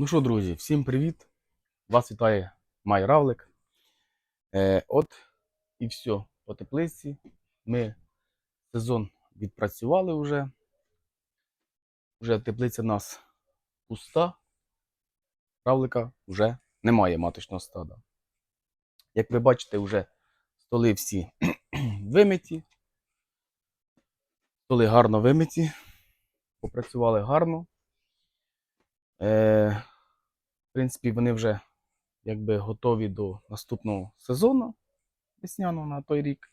Ну що, друзі, всім привіт! Вас вітає Май Равлик. Е, от і все. По теплиці. Ми сезон відпрацювали вже. Вже теплиця в нас пуста. Равлика вже немає маточного стада. Як ви бачите, вже столи всі вимиті. Столи гарно вимиті. Попрацювали гарно. Е, в принципі, вони вже якби готові до наступного сезону весняного на той рік.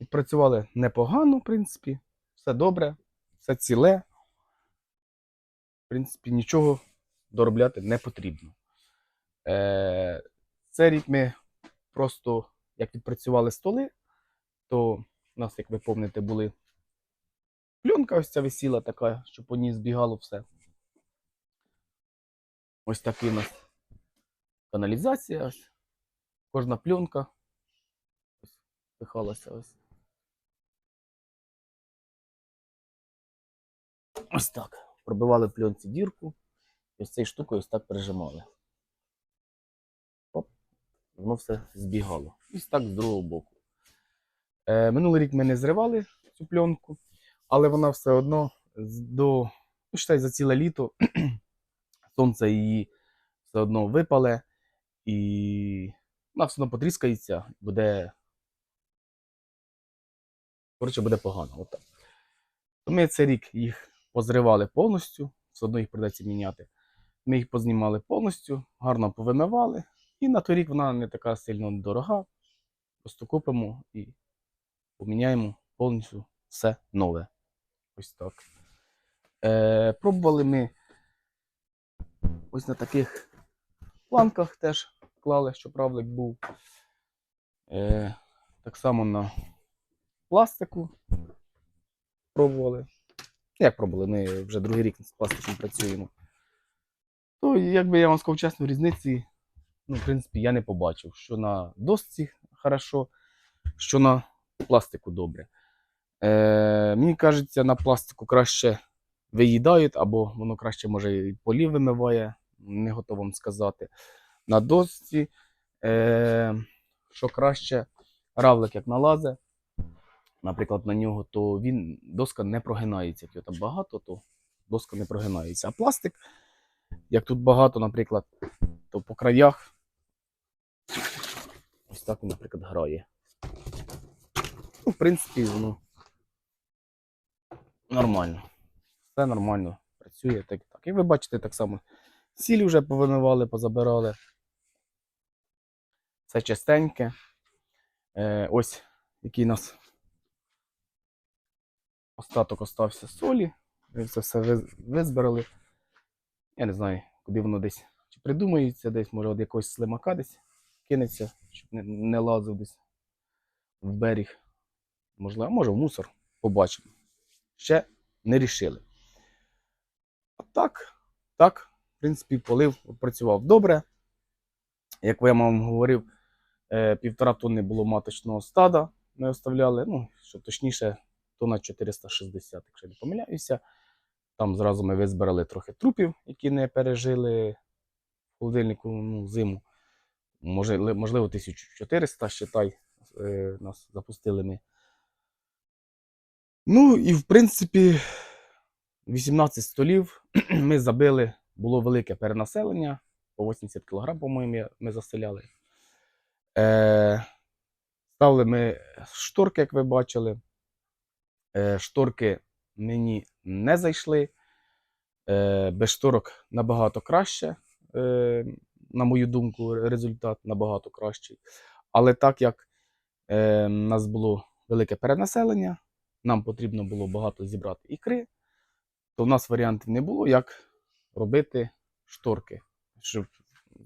Відпрацювали непогано, в принципі, все добре, все ціле. В принципі, нічого доробляти не потрібно. Е, цей рік ми просто, як відпрацювали столи, то у нас, як ви пам'ятаєте, були пленка ось ця висіла така, щоб по ній збігало все. Ось такий у нас каналізація. Ось. Кожна пленка. Ось пихалася ось. Ось так. Пробивали пленці дірку. І ось цією штукою ось так прижимали. Оп. Воно все збігало. Ось так з другого боку. Е, минулий рік ми не зривали цю пленку, але вона все одно до, ну, за ціле літо сонце її все одно випале, і вона все одно потріскається, буде. Коротше, буде погано. Отак. То ми цей рік їх позривали повністю, все одно їх придеться міняти. Ми їх познімали повністю, гарно повимивали, і на той рік вона не така сильно дорога. Просто купимо і поміняємо повністю все нове. Ось так. Е, пробували ми ось на таких планках теж клали, щоб равлик був. Е, так само на пластику пробували. Як пробували? Ми вже другий рік з пластиком працюємо. То, якби я вам сказав чесно, різниці, ну, в принципі, я не побачив, що на досці хорошо, що на пластику добре. Е, мені кажеться, на пластику краще виїдають, або воно краще може і полів вимиває, не готов вам сказати. На досці, е, що краще, равлик як налазе, наприклад, на нього, то він доска не прогинається. Як його там багато, то доска не прогинається. А пластик, як тут багато, наприклад, то по краях ось так він, наприклад, грає. Ну, в принципі, воно нормально. Все нормально працює. Так, так. І ви бачите, так само сіль вже повимивали, позабирали. Все чистеньке. Е, ось який у нас остаток остався солі. Ми це все визбирали. Я не знаю, куди воно десь чи придумається, десь, може, від якогось слимака десь кинеться, щоб не, не лазив десь в берег. Можливо, а може в мусор. Побачимо. Ще не рішили. А так, так, в принципі, полив працював добре. Як я вам говорив, е, півтора тонни було маточного стада. Ми оставляли, ну, що точніше, тонна 460, якщо не помиляюся. Там зразу ми визбирали трохи трупів, які не пережили в холодильнику ну, зиму. Можливо, 1400, считай, е, нас запустили ми. Ну і в принципі, 18 столів ми забили, було велике перенаселення, по 80 кг, по-моєму, ми заселяли. Е, ставили ми шторки, як ви бачили. Е, шторки мені не зайшли. Е, без шторок набагато краще. Е, на мою думку, результат набагато кращий. Але так як е, у нас було велике перенаселення, нам потрібно було багато зібрати ікри, то в нас варіантів не було, як робити шторки, щоб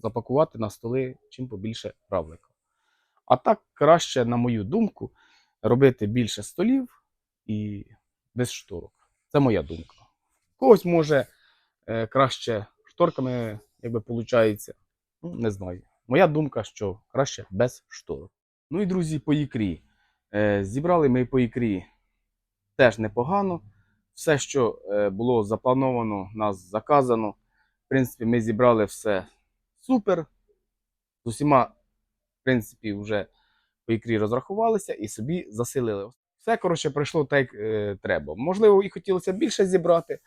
запакувати на столи чим побільше равлика. А так краще, на мою думку, робити більше столів і без шторок. Це моя думка. Когось може е, краще шторками, якби виходить. Ну, не знаю. Моя думка, що краще без шторок. Ну і друзі, по ікрі. Е, зібрали ми по ікрі теж непогано. Все, що е, було заплановано, нас заказано, В принципі, ми зібрали все супер. З усіма, в принципі, вже по ікрі розрахувалися і собі засилили. Все, коротше, пройшло так, як е, треба. Можливо, і хотілося більше зібрати,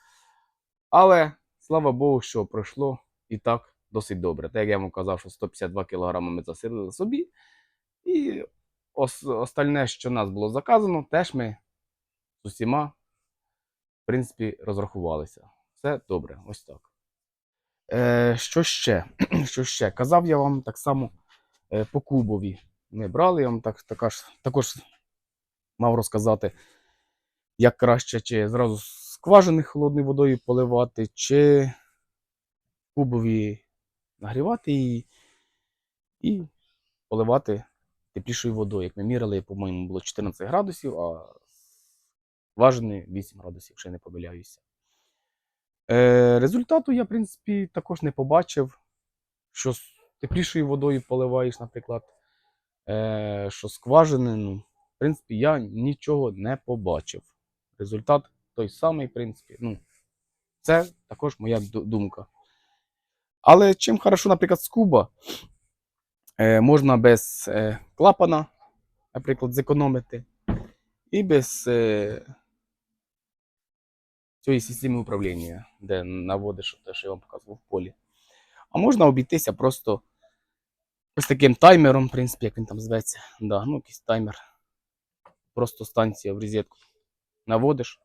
але слава Богу, що пройшло і так досить добре. Так як я вам казав, що 152 кг ми засилили собі. І ос- остальне, що нас було заказано, теж ми з усіма, в принципі, розрахувалися. Все добре, ось так. Е, що ще? що ще? Казав я вам так само е, по кубові. Ми брали, я вам так, така ж, також мав розказати, як краще, чи зразу скважини холодною водою поливати, чи кубові нагрівати її і поливати теплішою водою. Як ми міряли, по-моєму, було 14 градусів, а скважини 8 градусів, якщо я не помиляюся. Е, результату я, в принципі, також не побачив, що з теплішою водою поливаєш, наприклад, е, що скважини, ну, в принципі, я нічого не побачив. Результат той самий, в принципі. Ну, це також моя думка. Але чим хорошо, наприклад, з куба, е, можна без е, клапана, наприклад, зекономити, і без е, цієї системи управління, де наводиш те, що я вам показував в полі. А можна обійтися просто ось таким таймером, в принципі, як він там зветься. Да, ну, якийсь таймер. Просто станція в розетку наводиш,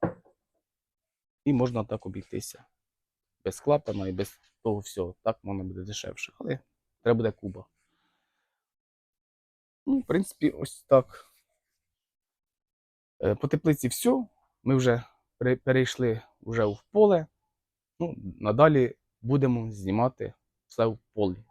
і можна так обійтися. Без клапана і без того всього. Так воно буде дешевше. Але треба буде куба. Ну, в принципі, ось так. Е, По теплиці все. Ми вже перейшли вже в поле. Ну, надалі будемо знімати все в полі.